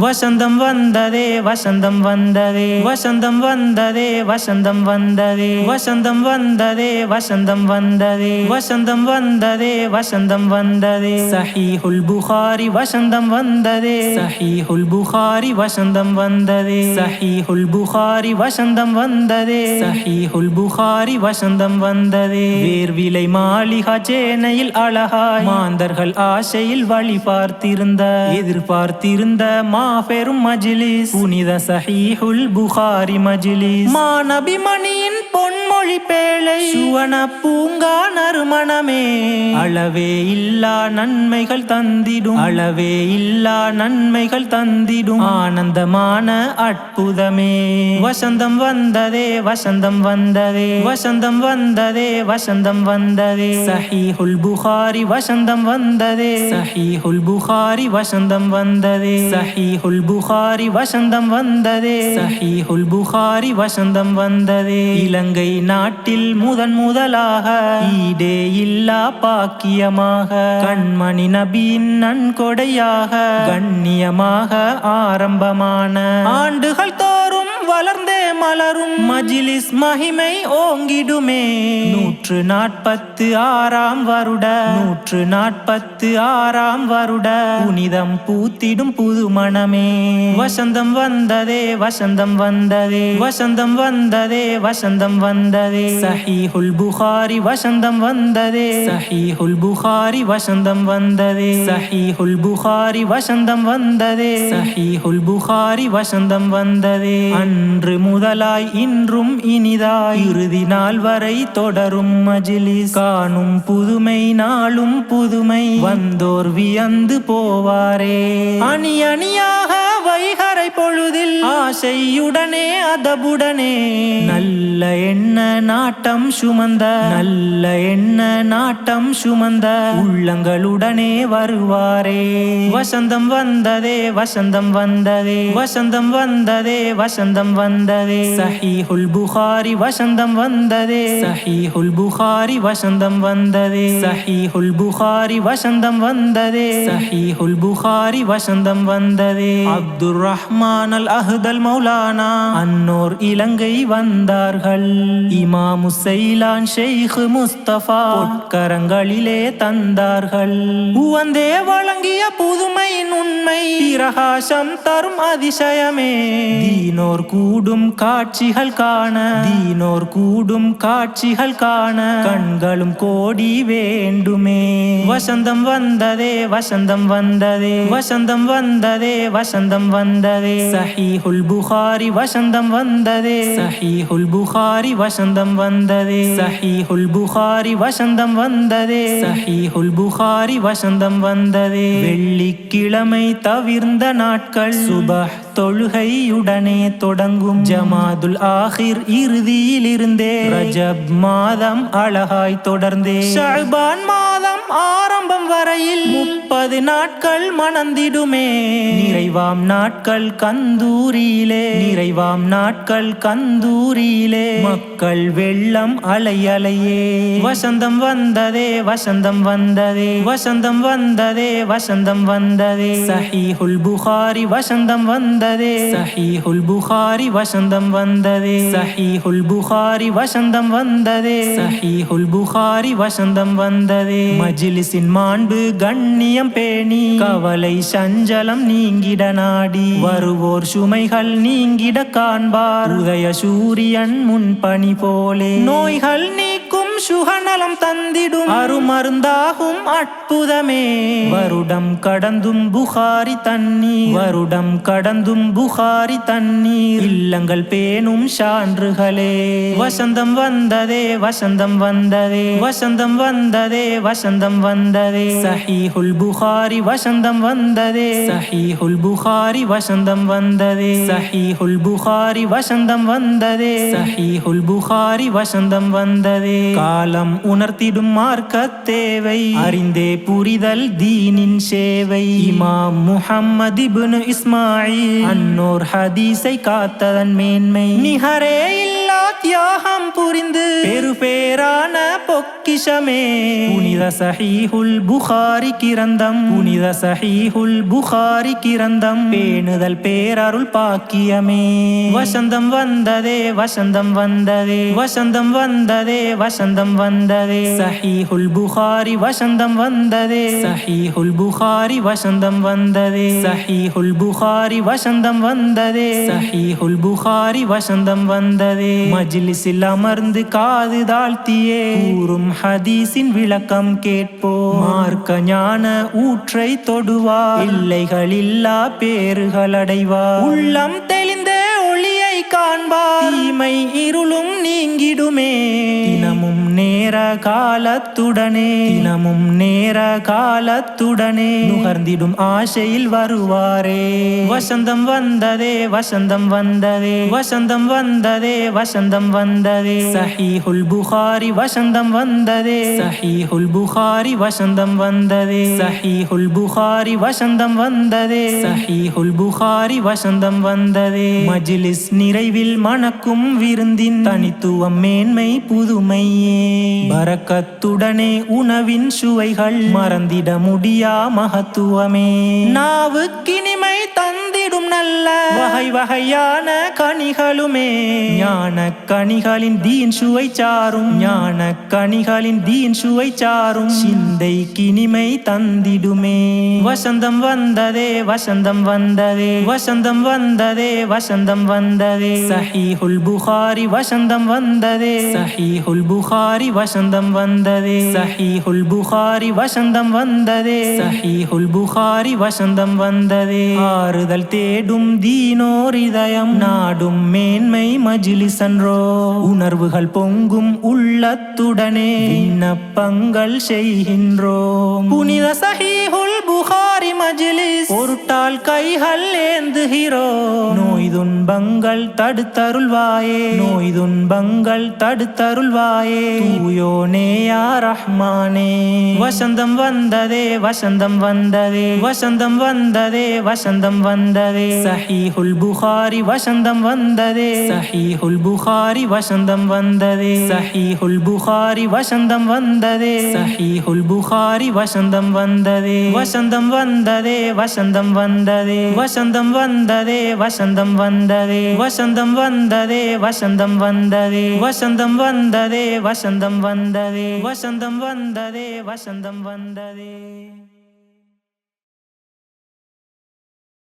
வசந்தம் வந்ததே வசந்தம் வந்ததே. வசந்தம் வந்ததே வசந்தம் வந்ததே. வசந்தம் வந்ததே வசந்தம் வந்ததே. வசந்தம் வந்ததே வசந்தம் வந்ததே. சஹீஹுல் புகாரி வசந்தம் வந்ததே. சஹீஹுல் புகாரி வசந்தம் வந்ததே. சஹீஹுல் புகாரி வசந்தம் வந்ததே. சஹீஹுல் புகாரி வசந்தம் வந்ததே. வேர்விலை மாளிகா சேனையில் அழகாய். மாந்தர்கள் ஆசையில் வழி பார்த்திருந்த எதிர்பார்த்திருந்த மாபெரும் மஜிலிஸ். புனித சஹீஹுல் புகாரி மஜிலிஸ். மாநபி மணியின் பொன்மொழி பேழை. சுவன பூங்கா நறுமணமே. அளவே இல்லா நன்மைகள் தந்திடும். அளவே இல்லா நன்மைகள் தந்திடும். ஆனந்தமான அற்புதமே. வசந்தம் வந்ததே வசந்தம் வந்ததே. வசந்தம் வந்ததே வசந்தம் வந்ததே. சஹீஹுல் புகாரி வசந்தம் வந்ததே. சஹீஹுல் புகாரி வசந்தம் வந்ததே. சஹீஹுல் புகாரி வசந்தம் வந்ததே. சஹீஹுல் புகாரி வசந்தம் வந்ததே. இலங்கை நாட்டில் முதன் முதலாக ஈடே இல்லா பாக்கியமாக. கண்மணி நபியின் நன்கொடையாக கண்ணியமாக ஆரம்பமான ஆண்டுகள் தோறும் வளர்ந்த மலரும் மஜிலிஸ் மகிமை ஓங்கிடுமே. நூற்று நாற்பத்து ஆறாம் வருட. நூற்று நாற்பத்து ஆறாம் வருட. புனிதம் பூத்திடும் புது மனமே. வசந்தம் வந்ததே வசந்தம் வந்ததே. வசந்தம் வந்ததே வசந்தம் வந்ததே. சஹீஹுல் புகாரி வசந்தம் வந்ததே. சஹீஹுல் புகாரி வசந்தம் வந்ததே. சஹீஹுல் புகாரி வசந்தம் வந்ததே. சஹீஹுல் புகாரி வசந்தம் வந்ததே. அன்று முதல் பகலாய் இன்றும் இனிதாய். இறுதி நாள் வரை தொடரும் மஜிலிஸ். காணும் புதுமை நாளும் புதுமை. வந்தோர் வியந்து போவாரே. அணி அணியாக வைகரை பொழுதில் ஆசையுடனே அதபுடனே. நல்ல எண்ண நாட்டம் சுமந்த நல்ல எண்ண நாட்டம் சுமந்த. உள்ளங்களுடனே வருவாரே. வசந்தம் வந்ததே வசந்தம் வந்ததே. வசந்தம் வந்ததே வசந்தம் வந்ததே. சஹீஹுல் புகாரி வசந்தம் வந்ததே. சஹீஹுல் புகாரி வசந்தம் வந்ததே. சஹீஹுல் புகாரி வசந்தம் வந்ததே. சஹீஹுல் புகாரி வசந்தம் வந்ததே. அப்துர் ரஹ்மான் அல் அஹ்தல் மௌலானா. அன்னோர் இலங்கை வந்தார்கள். இமாமு முசைலான் ஷெய்க் முஸ்தபா கரங்களிலே தந்தார்கள். உவந்தே வழங்கிய புதுமையின் உண்மை பிரகாசம் தரும் அதிசயமே. தீனோர் கூடும் காட்சிகள் காண தீனோர் கூடும் காட்சிகள் காண கண்களும் கோடி வேண்டுமே. வசந்தம் வந்ததே வசந்தம் வந்ததே வசந்தம் வந்ததே வசந்தம் வந்ததே. சஹீஹுல் புகாரி வசந்தம் வந்ததே. சஹீஹுல் புகாரி வசந்தம் வந்ததே. சஹீஹுல் புகாரி வசந்தம் வந்ததே. சஹீஹுல் புகாரி வசந்தம் வந்ததே. வெள்ளிக்கிழமை தவிர்ந்த நாட்கள். சுபஹ் தொழுகையுடனே தொடங்கும் ஜமாதுல் ஆஹிர் இறுதியில் இருந்தே ரஜப் மாதம் அழகாய் தொடர்ந்தே. ஷஅபான் மாதம் ஆரம்பம் வரையில் முப்பது நாட்கள் மணந்திடுமே. நிறைவாம் நாட்கள் கந்தூரியிலே. நிறைவாம் நாட்கள் கந்தூரியிலே. மக்கள் வெள்ளம் அலையலையே வசந்தம் வந்ததே வசந்தம் வந்ததே. வசந்தம் வந்ததே வசந்தம் வந்ததே. சஹீஹுல் புகாரி வசந்தம் வந்த வந்ததே. சஹீஹுல் புகாரி வசந்தம் வந்ததே. சஹீஹுல் புகாரி வசந்தம் வந்ததே. சஹீஹுல் புகாரி வசந்தம் வந்ததே. மஜ்லிஸின் மாண்பு கண்ணியம் பேணி. கவலை சஞ்சலம் நீங்கிட நாடி. வருவோர் சுமைகள் நீங்கிட காண்பார். உதய சூரியன் முன் பனி போலே. நோய்கள் நீக்கும் சுகநலம் தந்திடும் அருமருந்தாகும் அற்புதமே. வருடம் கடந்தும் புகாரி தண்ணீர். வருடம் கடந்தும் புகாரி தண்ணீர். இல்லங்கள் பேணும் சான்றுகளே. வசந்தம் வந்ததே வசந்தம் வந்ததே. வசந்தம் வந்ததே வசந்தம் வந்ததே. சஹீஹுல் புகாரி வசந்தம் வந்ததே. சஹீஹுல் புகாரி வசந்தம் வந்ததே. சஹீஹுல் புகாரி வசந்தம் வந்ததே. சஹீஹுல் புகாரி வசந்தம் வந்ததே. காலம் உணர்த்திடும் மார்க்க தேவை. அறிந்தே புரிதல் தீனின் சேவை. இமாம் முஹம்மது இஸ்மாயில். அன்னோர் ஹதீஸை காத்ததன் மேன்மை. நிகரே தியாகம் புரிந்து பெரு பேரான பொக்கிஷமே. புனித சஹீஹுல் புகாரி கிரந்தம். புனித சஹீஹுல் புகாரி கிரந்தம். பேணுதல் பேரருள் பாக்கியமே. வசந்தம் வந்ததே வசந்தம் வந்ததே. வசந்தம் வந்ததே வசந்தம் வந்ததே. சஹீஹுல் புகாரி வசந்தம் வந்ததே. சஹீஹுல் புகாரி வசந்தம் வந்ததே. சஹீஹுல் புகாரி வசந்தம் வந்ததே. சஹீஹுல் புகாரி வசந்தம் வந்ததே. மஜ்லிஸில் அமர்ந்து காது தாழ்த்தியே. கூறும் ஹதீஸின் விளக்கம் கேட்போ மார்க்க ஞான ஊற்றை தொடுவா இல்லைகள் இல்லா பேறுகள் அடைவார். உள்ளம் தெளிந்த ஒளியை காண்பா தீமை இரு காலத்துடனே தினமும் நேர காலத்துடனே நுகர்ந்திடும் ஆசையில் வருவாரே. வசந்தம் வந்ததே வசந்தம் வந்ததே. வசந்தம் வந்ததே வசந்தம் வந்ததே. சஹீஹுல் புகாரி வசந்தம் வந்ததே. சஹீஹுல் புகாரி வசந்தம் வந்ததே. சஹீஹுல் புகாரி வசந்தம் வந்ததே. சஹீஹுல் புகாரி வசந்தம் வந்ததே. மஜ்லிஸ் நிறைவில் மணக்கும் விருந்தின் தனித்துவம் மேன்மை புதுமையே. பரக்கத்துடனே உணவின் சுவைகள் மறந்திட முடியா மகத்துவமே? நாவுக்கினிமை தந்திடும் நல்ல வகை வகையான கனிகளுமே. ஞான கனிகளின் தீன் சுவை சாரும். ஞான கனிகளின் தீன் சுவை சாரும். சிந்தை கினிமை தந்திடுமே. வசந்தம் வந்ததே வசந்தம் வந்ததே. வசந்தம் வந்ததே வசந்தம் வந்ததே. சஹீஹுல் புகாரி வசந்தம் வந்ததே. சஹீஹுல் புகாரி வசந்தம் வந்ததே. சஹீஹுல் புகாரி வசந்தம் வந்ததே. சஹீஹுல் புகாரி வசந்தம் வந்ததே. ஆறுதல் தேடும் தீனோர் இதயம். நாடும் மேன்மை மஜிலிசன்றோ. உணர்வுகள் பொங்கும் உள்ளத்துடனே. விண்ணப்பங்கள் செய்கின்றோம் புனித சஹீஹுல் புகாரி மஜ்லிஸ். பொருட்டால் கைகள் ஏந்துகிறோ நோய் துன்பங்கள் தடுத்தருள்வாயே. நோய் துன்பங்கள் தடுத்தருள்வாயே. தூயோனே யா ரஹ்மானே. வசந்தம் வந்ததே வசந்தம் வந்ததே. வசந்தம் வந்ததே வசந்தம் வந்ததே. சஹீஹுல் புகாரி வசந்தம் வந்ததே. சஹீஹுல் புகாரி வசந்தம் வந்ததே. சஹீஹுல் புகாரி வசந்தம் வந்ததே. சஹீஹுல் புகாரி வசந்தம் வந்ததே. வசந்தம் வந்ததே வசந்தம் வந்ததே. வசந்தம் வந்ததே வசந்தம் வந்ததே வசந்தம் வந்ததே வசந்தம் வந்ததே வசந்தம் வந்ததே வசந்தம் வந்ததே வசந்தம் வந்ததே வசந்தம் வந்ததே.